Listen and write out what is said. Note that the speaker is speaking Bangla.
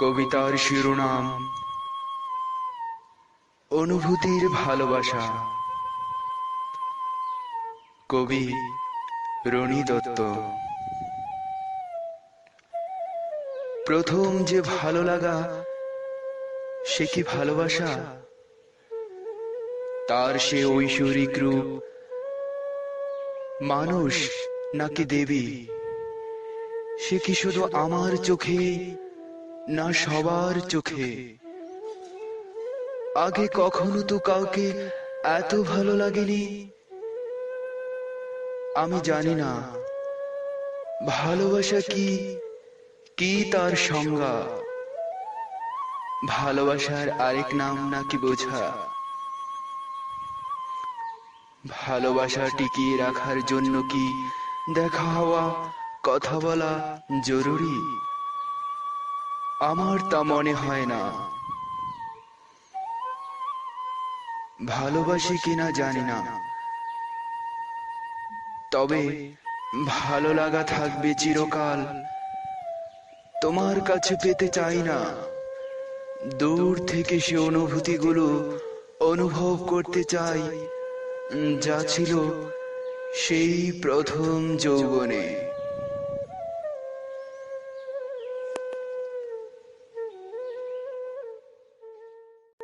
কবিতার শিরোনাম। অনুভূতির ভালোবাসা। কবি রনি দত্ত। প্রথম যে ভালো লাগা, সে কি ভালোবাসা? তার সে ঐশ্বরিক রূপ, মানুষ নাকি দেবী? সে কি শুধু আমার চোখে না সবার চোখে। আগে কখনো তো কাউকে এত ভালো লাগেনি। আমি জানি না, ভালোবাসা কি কি তার সংজ্ঞা। ভালোবাসার আরেক নাম নাকি বোঝা। ভালোবাসা টিকিয়ে রাখার জন্য কি দেখা হওয়া, কথা বলা জরুরি? আমার তা মনে হয় না। ভালোবাসি কিনা জানি না। তবে ভালো লাগা থাকবে চিরকাল। তোমার কাছে পেতে চাই না। দূর থেকে সে অনুভূতিগুলো অনুভব করতে চাই, যা ছিল সেই প্রথম যৌবনে।